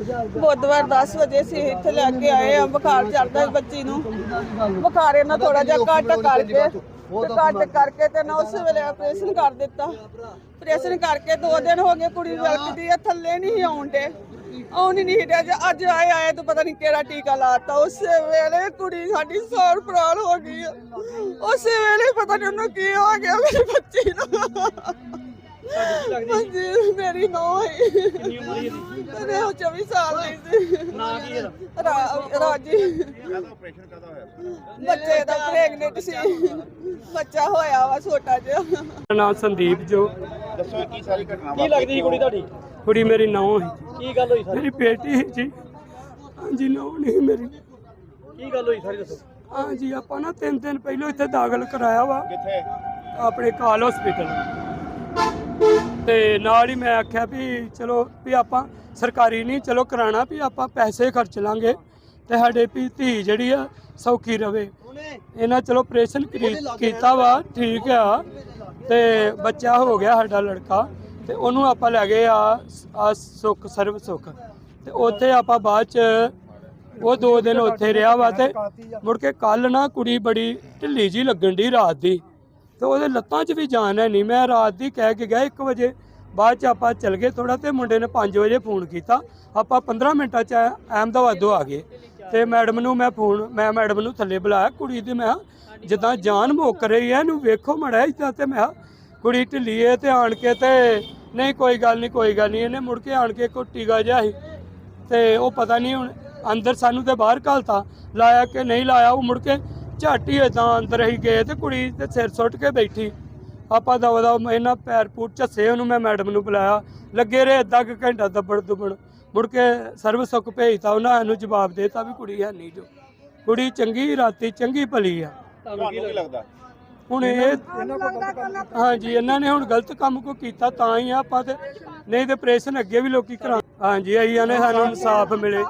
ਬੁੱਧਵਾਰ 10 ਵਜੇ ਸੀ ਇੱਥੇ ਲੈ ਕੇ ਆਏ ਆ, ਬੁਖਾਰ ਚੜਦਾ ਸੀ ਬੱਚੀ ਨੂੰ। ਬੁਖਾਰ ਇਹਨਾਂ ਥੋੜਾ ਜਿਹਾ ਘੱਟ ਕਰਕੇ, ਤੇ ਘੱਟ ਕਰਕੇ ਤੇ ਨਾ ਉਸ ਵੇਲੇ ਆਪਰੇਸ਼ਨ ਕਰ ਦਿੱਤਾ। ਆਪਰੇਸ਼ਨ ਕਰਕੇ 2 ਦਿਨ ਹੋ ਗਏ ਕੁੜੀ ਵਰਤਦੀ ਆ ਥੱਲੇ ਨਹੀਂ ਆਉਂਦੇ ਆਉਣੀ ਨਹੀਂ ਰਿਹਾ ਜੇ ਅੱਜ ਆਏ ਆਏ ਤਾਂ ਪਤਾ ਨਹੀਂ ਕਿਹੜਾ ਟੀਕਾ ਲਾਤਾ। ਉਸੇ ਵੇਲੇ ਕੁੜੀ ਸਾਡੀ ਸੌਰ ਪ੍ਰਾਣ ਹੋ ਗਈ ਆ। ਉਸੇ ਵੇਲੇ ਪਤਾ ਨਹੀਂ ਉਹਨੂੰ ਕੀ ਹੋ ਗਿਆ, ਮੇਰੀ ਬੱਚੀ ਨੂੰ। ਹਾਂਜੀ ਮੇਰੀ ਨੌਂ ਹੈ ਕਿੰਨੀ ਉਮਰ ਹੈ ਇਹਦੀ? ਤੇ ਉਹ 24 ਸਾਲ ਦੀ ਸੀ। ਨਾਂ ਕੀ ਇਹਦਾ? ਰਾ- ਰਾਜੀ। ਬੱਚੇ ਦਾ ਪ੍ਰੈਗਨੈਂਟ ਸੀ। ਬੱਚਾ ਹੋਇਆ ਵਾ ਛੋਟਾ ਜਿਹਾ। ਮੇਰਾ ਨਾਮ ਸੰਦੀਪ ਜੋ। ਦੱਸੋ ਕੀ ਸਾਰੀ ਘਟਨਾ ਕੀ ਲੱਗਦੀ ਸੀ ਕੁੜੀ ਤੁਹਾਡੀ? ਕੁੜੀ ਮੇਰੀ ਨੌਂ ਹੈ ਕੀ ਗੱਲ ਹੋਈ ਸਾਰੀ? ਮੇਰੀ ਬੇਟੀ ਹੈ ਜੀ। ਹਾਂਜੀ ਨੌਂ ਨਹੀਂ ਮੇਰੀ। ਕੀ ਗੱਲ ਹੋਈ ਸਾਰੀ ਦੱਸੋ? ਹਾਂਜੀ ਆਪਾਂ ਨਾ ਤਿੰਨ ਦਿਨ ਪਹਿਲਾਂ ਇੱਥੇ ਦਾਖਲ ਕਰਾਇਆ ਵਾ। ਕਿੱਥੇ? ਆਪਣੇ ਕਾਲ ਹਸਪੀਟਲ। ਤੇ ਨਾਲ ਹੀ ਮੈਂ ਆਖਿਆ ਵੀ ਚਲੋ ਵੀ ਆਪਾਂ ਸਰਕਾਰੀ ਨਹੀਂ ਚਲੋ ਕਰਾਣਾ ਵੀ ਆਪਾਂ ਪੈਸੇ ਖਰਚ ਲਾਂਗੇ ਤੇ ਸਾਡੇ ਵੀ ਧੀ ਜਿਹੜੀ ਆ ਸੌਖੀ ਰਵੇ। ਇਹਨਾਂ ਚਲੋ ਆਪਰੇਸ਼ਨ ਕੀਤਾ ਵਾ ਠੀਕ ਆ। ਤੇ ਬੱਚਾ ਹੋ ਗਿਆ ਸਾਡਾ ਲੜਕਾ ਤੇ ਉਹਨੂੰ ਆਪਾਂ ਲੈ ਗਏ ਆ ਆ ਸੁੱਖ ਸਰਵ ਸੁੱਖ। ਤੇ ਉੱਥੇ ਆਪਾਂ ਬਾਅਦ ਚ ਉਹ ਦੋ ਦਿਨ ਉੱਥੇ ਰਿਹਾ ਵਾ ਤੇ ਮੁੜ ਕੇ ਕੱਲ ਨਾ ਕੁੜੀ ਬੜੀ ਢਿੱਲੀ ਜੀ ਲੱਗਣ ਦੀ ਰਾਤ ਦੀ। ਤੇ ਉਹਦੇ ਲੱਤਾਂ 'ਚ ਵੀ ਜਾਨ ਹੈ ਨਹੀਂ। ਮੈਂ ਰਾਤ ਦੀ ਕਹਿ ਕੇ ਗਿਆ 1 ਵਜੇ ਬਾਅਦ 'ਚ ਆਪਾਂ ਚੱਲ ਗਏ ਥੋੜਾ ਤੇ ਮੁੰਡੇ ਨੇ 5 ਵਜੇ ਫੋਨ ਕੀਤਾ। ਆਪਾਂ 15 ਮਿੰਟਾਂ 'ਚ ਅਹਿਮਦਾਬਾਦੋਂ ਆ ਗਏ। ਤੇ ਮੈਡਮ ਨੂੰ ਮੈਂ ਫੋਨ ਮੈਂ ਮੈਡਮ ਨੂੰ ਥੱਲੇ ਬੁਲਾਇਆ ਕੁੜੀ ਦੀ ਮੈਂ ਕਿਹਾ, ਜਿੱਦਾਂ ਜਾਨ ਮੁੱਕ ਰਹੀ ਹੈ ਇਹਨੂੰ ਵੇਖੋ ਮੜਾ ਇਦਾਂ ਤੇ ਮੈਂ ਕਿਹਾ, ਕੁੜੀ ਢਿੱਲੀ ਹੈ ਤੇ ਆਣ ਕੇ ਤੇ ਨਹੀਂ ਕੋਈ ਗੱਲ ਨਹੀਂ ਕੋਈ ਗੱਲ ਨਹੀਂ। ਇਹਨੇ ਮੁੜ ਕੇ ਆਣ ਕੇ ਕੋਈ ਟੀਕਾ ਜਿਹਾ ਸੀ ਤੇ ਉਹ ਪਤਾ ਨਹੀਂ ਹੁਣ ਅੰਦਰ ਸਾਨੂੰ ਤੇ ਬਾਹਰ ਘਲਤਾ। ਲਾਇਆ ਕਿ ਨਹੀਂ ਲਾਇਆ ਉਹ ਮੁੜ ਕੇ ਝਾਟੀ ਏਦਾਂ ਅੰਦਰ ਹੀ ਗਏ ਤੇ ਕੁੜੀ ਤੇ ਸਿਰ ਸੁੱਟ ਕੇ ਬੈਠੀ। ਆਪਾਂ ਦਵਾ ਦਾ ਇਹਨਾਂ ਪੈਰ ਪੂਰ ਝੱਸੇ ਉਹਨੂੰ ਮੈਂ ਮੈਡਮ ਨੂੰ ਬੁਲਾਇਆ। ਲੱਗੇ ਰਹੇ ਅੱਧਾ ਕੁ ਘੰਟਾ ਦੱਬੜ ਦੁਬੜ ਮੁੜ ਕੇ ਸਰਵ ਸੁੱਖ ਭੇਜਤਾ ਉਹਨਾਂ ਨੂੰ ਜਵਾਬ ਦੇਤਾ ਵੀ ਕੁੜੀ ਹੈ ਨਹੀਂ ਜੋ। ਕੁੜੀ ਚੰਗੀ ਰਾਤੀ ਚੰਗੀ ਭਲੀ ਆ। ਤੁਹਾਨੂੰ ਕੀ ਲੱਗਦਾ? ਹੁਣ ਇਹ ਹਾਂਜੀ ਇਹਨਾਂ ਨੇ ਹੁਣ ਗਲਤ ਕੰਮ ਕੋ ਕੀਤਾ ਤਾਂ ਹੀ ਆ ਆਪਾਂ ਤੇ ਨਹੀਂ ਤੇ ਆਪਰੇਸ਼ਨ ਅੱਗੇ ਵੀ ਲੋਕੀ ਕਰਾ ਹਾਂਜੀ ਆਈਆਂ ਨੇ ਸਾਨੂੰ ਇਨਸਾਫ ਮਿਲੇ।